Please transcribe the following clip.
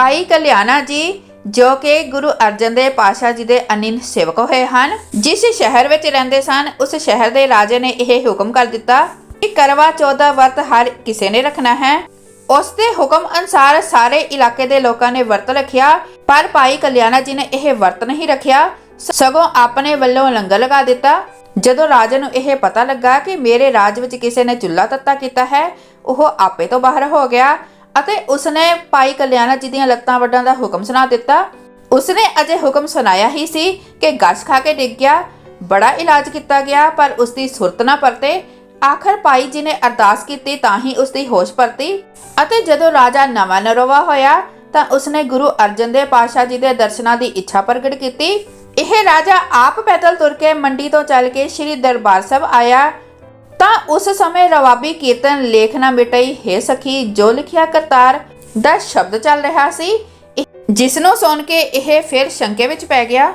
ਭਾਈ ਕਲਿਆਣਾ ਜੀ, ਜੋ ਕਿ ਗੁਰੂ ਅਰਜਨ ਦੇਵ ਪਾਸ਼ਾ ਜੀ ਦੇ ਅਨਿਨ ਸੇਵਕ ਹੋਏ ਹਨ। ਜਿਸ ਸ਼ਹਿਰ ਵਿੱਚ ਰਹਿੰਦੇ ਸਨ, ਉਸ ਸ਼ਹਿਰ ਦੇ ਰਾਜੇ ਨੇ ਇਹ ਹੁਕਮ ਕਰ ਦਿੱਤਾ ਕਿ ਕਰਵਾ ਚੌਥ ਵਰਤ ਹਰ ਕਿਸੇ ਨੇ ਰੱਖਣਾ ਹੈ। ਉਸ ਦੇ ਹੁਕਮ ਅਨਸਾਰ ਸਾਰੇ ਇਲਾਕੇ ਦੇ ਲੋਕਾਂ ਨੇ ਵਰਤ ਰੱਖਿਆ, ਪਰ ਭਾਈ ਕਲਿਆਣਾ ਜੀ ਨੇ ਇਹ ਵਰਤ ਨਹੀਂ ਰੱਖਿਆ। ਸਗੋਂ ਆਪਣੇ ਵੱਲੋਂ ਲੰਗਰ ਲਗਾ ਦਿੱਤਾ। ਜਦੋਂ ਰਾਜੇ ਨੂੰ ਇਹ ਪਤਾ ਲੱਗਾ ਕਿ ਮੇਰੇ ਰਾਜ ਵਿੱਚ ਕਿਸੇ ਨੇ ਚੁੱਲ੍ਹਾ ਤੱਤਾ ਕੀਤਾ ਹੈ, ਉਹ ਆਪੇ ਤੋਂ ਬਾਹਰ ਹੋ ਗਿਆ। ਅਤੇ ਉਸਨੇ ਭਾਈ ਕਲਿਆਣਾ ਜੀ ਦੀਆਂ ਲੱਤਾਂ ਵੱਢਣ ਦਾ ਹੁਕਮ ਸੁਣਾ ਦਿੱਤਾ। ਉਸਨੇ ਅਜੇ ਹੁਕਮ ਸੁਣਾਇਆ ਹੀ ਸੀ ਕਿ ਗਸ਼ ਖਾ ਕੇ ਡਿੱਗ ਗਿਆ। ਬੜਾ ਇਲਾਜ ਕੀਤਾ ਗਿਆ, ਪਰ ਉਸਦੀ ਸੁਰਤ ਨਾ ਪਰਤੇ। ਆਖਰ ਭਾਈ ਜੀ ਨੇ ਅਰਦਾਸ ਕੀਤੀ ਤਾਂ ਹੀ ਉਸਦੀ ਹੋਸ਼ ਪਰਤੀ। ਅਤੇ ਜਦੋਂ ਰਾਜਾ ਨਵਾਂ ਨਰੋਵਾ ਹੋਇਆ, ਤਾਂ ਉਸਨੇ ਗੁਰੂ ਅਰਜਨ ਦੇਵ ਪਾਤਸ਼ਾਹ ਜੀ ਦੇ ਦਰਸ਼ਨਾਂ ਦੀ ਇੱਛਾ ਪ੍ਰਗਟ ਕੀਤੀ। ਇਹ ਰਾਜਾ ਆਪ ਪੈਦਲ ਤੁਰ ਕੇ ਮੰਡੀ ਤੋਂ ਚੱਲ ਕੇ ਸ੍ਰੀ ਦਰਬਾਰ ਸਾਹਿਬ ਆਇਆ। ਤਾਂ ਉਸ ਸਮੇਂ ਰਵਾਬੀ ਕੀਰਤਨ ਲੇਖ ਨਾ ਮਿਟਈ ਹੈ ਸਖੀ, ਜੋ ਲਿਖਿਆ ਕਰਤਾਰ ਦਾ ਸ਼ਬਦ ਚੱਲ ਰਿਹਾ ਸੀ। ਜਿਸ ਨੂੰ ਸੁਣ ਕੇ ਇਹ ਫਿਰ ਸ਼ੰਕੇ ਵਿੱਚ ਪੈ ਗਿਆ।